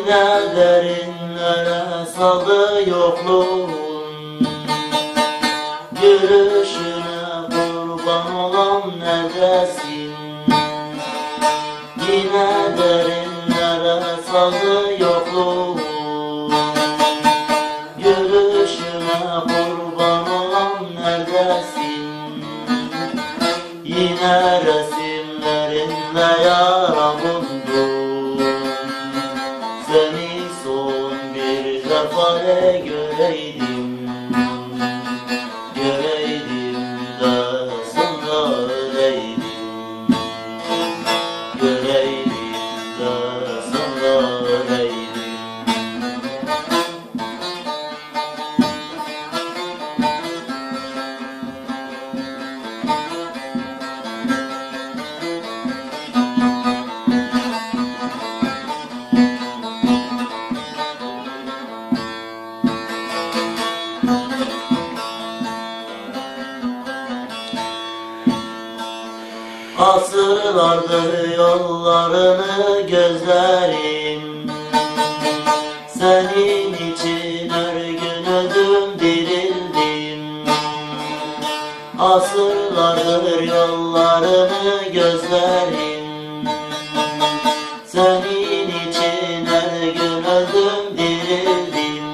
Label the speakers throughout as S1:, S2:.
S1: Yine derinlere saldı yokluğun. Gülüşüne kurban olan neredesin? Yine derinlere saldı yokluğun. Gülüşüne kurban olan neredesin? Yine resimlerinle yaram göreydim Göreydim Asırlardır yollarını gözlerim Senin için her gün ödüm dirildim. Asırlardır yollarını gözlerim. Senin için her gün ödüm dirildim.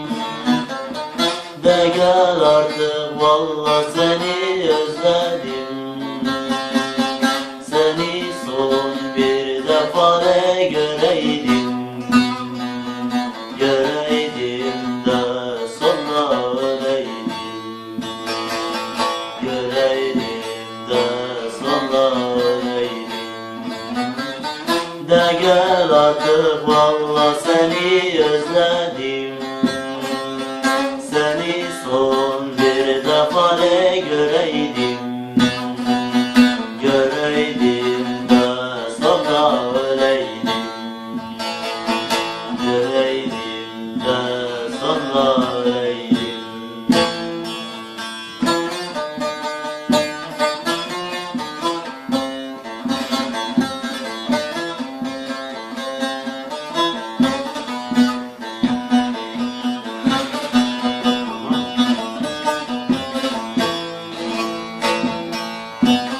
S1: De gel artık valla seni gel artık valla seni özledim Thank you.